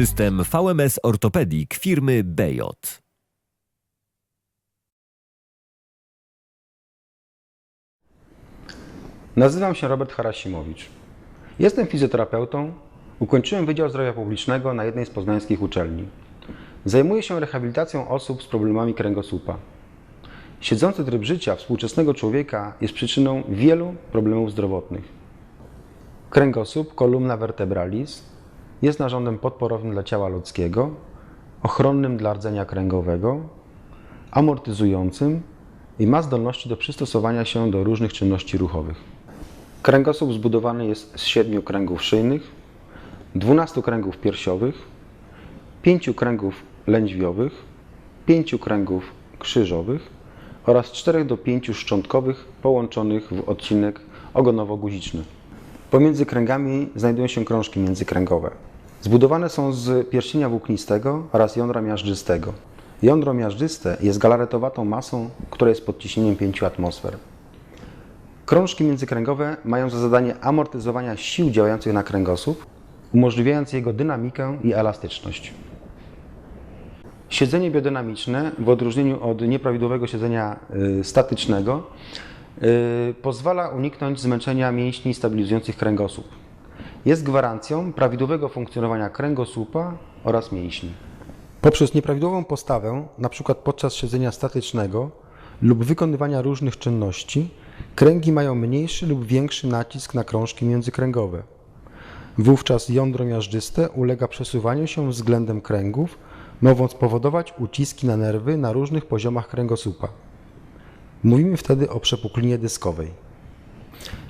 System VMS Ortopedik firmy BJ. Nazywam się Robert Harasimowicz. Jestem fizjoterapeutą. Ukończyłem Wydział Zdrowia Publicznego na jednej z poznańskich uczelni. Zajmuję się rehabilitacją osób z problemami kręgosłupa. Siedzący tryb życia współczesnego człowieka jest przyczyną wielu problemów zdrowotnych. Kręgosłup, kolumna vertebralis, jest narządem podporowym dla ciała ludzkiego, ochronnym dla rdzenia kręgowego, amortyzującym i ma zdolności do przystosowania się do różnych czynności ruchowych. Kręgosłup zbudowany jest z siedmiu kręgów szyjnych, 12 kręgów piersiowych, 5 kręgów lędźwiowych, 5 kręgów krzyżowych oraz 4 do 5 szczątkowych połączonych w odcinek ogonowo-guziczny. Pomiędzy kręgami znajdują się krążki międzykręgowe. Zbudowane są z pierścienia włóknistego oraz jądra miażdżystego. Jądro miażdżyste jest galaretowatą masą, która jest pod ciśnieniem 5 atmosfer. Krążki międzykręgowe mają za zadanie amortyzowania sił działających na kręgosłup, umożliwiając jego dynamikę i elastyczność. Siedzenie biodynamiczne, w odróżnieniu od nieprawidłowego siedzenia y, statycznego, y, pozwala uniknąć zmęczenia mięśni stabilizujących kręgosłup. Jest gwarancją prawidłowego funkcjonowania kręgosłupa oraz mięśni. Poprzez nieprawidłową postawę, np. podczas siedzenia statycznego lub wykonywania różnych czynności, kręgi mają mniejszy lub większy nacisk na krążki międzykręgowe. Wówczas jądro miażdżyste ulega przesuwaniu się względem kręgów, mogąc powodować uciski na nerwy na różnych poziomach kręgosłupa. Mówimy wtedy o przepuklinie dyskowej.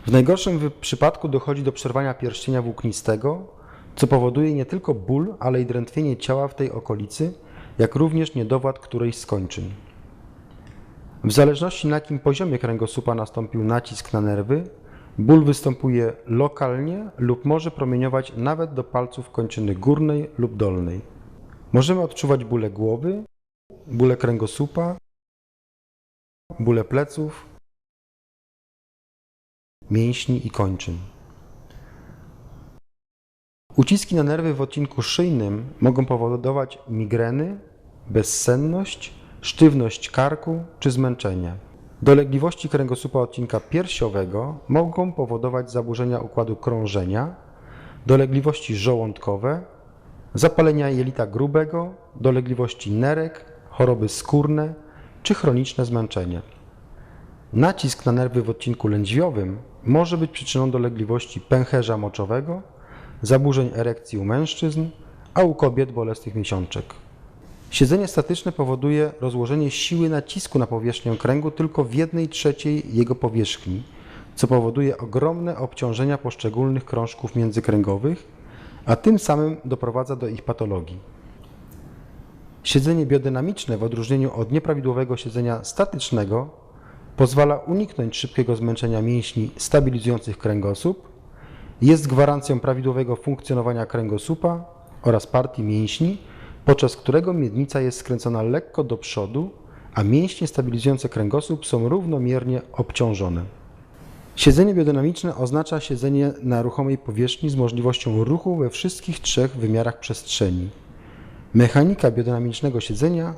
W najgorszym przypadku dochodzi do przerwania pierścienia włóknistego, co powoduje nie tylko ból, ale i drętwienie ciała w tej okolicy, jak również niedowład którejś z kończyn. W zależności na jakim poziomie kręgosłupa nastąpił nacisk na nerwy, ból występuje lokalnie lub może promieniować nawet do palców kończyny górnej lub dolnej. Możemy odczuwać bóle głowy, bóle kręgosłupa, bóle pleców, mięśni i kończyn. Uciski na nerwy w odcinku szyjnym mogą powodować migreny, bezsenność, sztywność karku czy zmęczenie. Dolegliwości kręgosłupa odcinka piersiowego mogą powodować zaburzenia układu krążenia, dolegliwości żołądkowe, zapalenia jelita grubego, dolegliwości nerek, choroby skórne czy chroniczne zmęczenie. Nacisk na nerwy w odcinku lędźwiowym może być przyczyną dolegliwości pęcherza moczowego, zaburzeń erekcji u mężczyzn, a u kobiet bolesnych miesiączek. Siedzenie statyczne powoduje rozłożenie siły nacisku na powierzchnię kręgu tylko w jednej trzeciej jego powierzchni, co powoduje ogromne obciążenia poszczególnych krążków międzykręgowych, a tym samym doprowadza do ich patologii. Siedzenie biodynamiczne w odróżnieniu od nieprawidłowego siedzenia statycznego pozwala uniknąć szybkiego zmęczenia mięśni stabilizujących kręgosłup, jest gwarancją prawidłowego funkcjonowania kręgosłupa oraz partii mięśni, podczas którego miednica jest skręcona lekko do przodu, a mięśnie stabilizujące kręgosłup są równomiernie obciążone. Siedzenie biodynamiczne oznacza siedzenie na ruchomej powierzchni z możliwością ruchu we wszystkich trzech wymiarach przestrzeni. Mechanika biodynamicznego siedzenia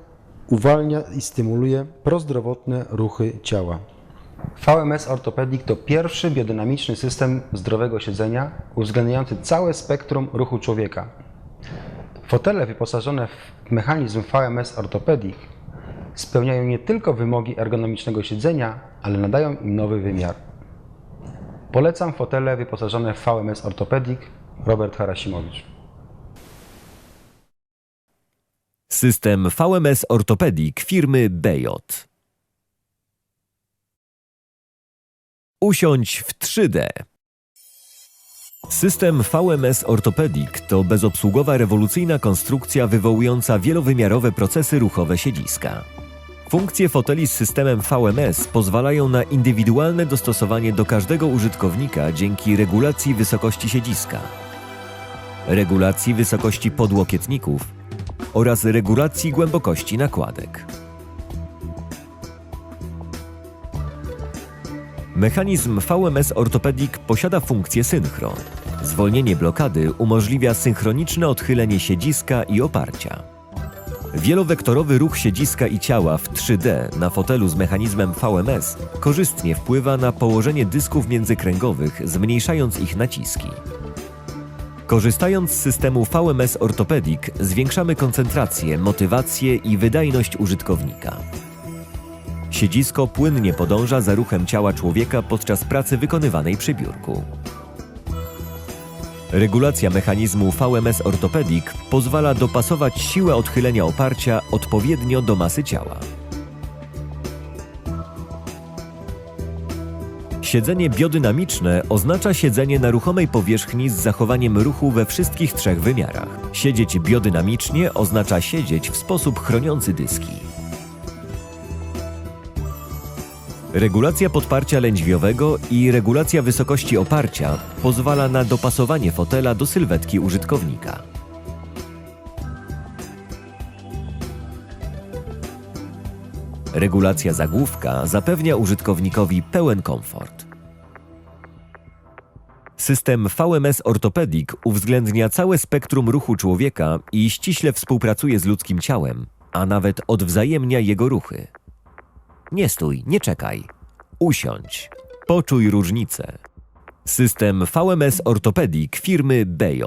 uwalnia i stymuluje prozdrowotne ruchy ciała. VMS Orthopedic to pierwszy biodynamiczny system zdrowego siedzenia uwzględniający całe spektrum ruchu człowieka. Fotele wyposażone w mechanizm VMS Orthopedic spełniają nie tylko wymogi ergonomicznego siedzenia, ale nadają im nowy wymiar. Polecam fotele wyposażone w VMS Orthopedic Robert Harasimowicz. System VMS Ortopedik firmy BJ. Usiądź w 3D. System VMS Ortopedik to bezobsługowa rewolucyjna konstrukcja wywołująca wielowymiarowe procesy ruchowe siedziska. Funkcje foteli z systemem VMS pozwalają na indywidualne dostosowanie do każdego użytkownika dzięki regulacji wysokości siedziska, regulacji wysokości podłokietników oraz regulacji głębokości nakładek. Mechanizm VMS Orthopedic posiada funkcję synchro. Zwolnienie blokady umożliwia synchroniczne odchylenie siedziska i oparcia. Wielowektorowy ruch siedziska i ciała w 3D na fotelu z mechanizmem VMS korzystnie wpływa na położenie dysków międzykręgowych, zmniejszając ich naciski. Korzystając z systemu VMS Orthopedic zwiększamy koncentrację, motywację i wydajność użytkownika. Siedzisko płynnie podąża za ruchem ciała człowieka podczas pracy wykonywanej przy biurku. Regulacja mechanizmu VMS Orthopedic pozwala dopasować siłę odchylenia oparcia odpowiednio do masy ciała. Siedzenie biodynamiczne oznacza siedzenie na ruchomej powierzchni z zachowaniem ruchu we wszystkich trzech wymiarach. Siedzieć biodynamicznie oznacza siedzieć w sposób chroniący dyski. Regulacja podparcia lędźwiowego i regulacja wysokości oparcia pozwala na dopasowanie fotela do sylwetki użytkownika. Regulacja zagłówka zapewnia użytkownikowi pełen komfort. System VMS Orthopedic uwzględnia całe spektrum ruchu człowieka i ściśle współpracuje z ludzkim ciałem, a nawet odwzajemnia jego ruchy. Nie stój, nie czekaj. Usiądź. Poczuj różnicę. System VMS Orthopedic firmy BJ.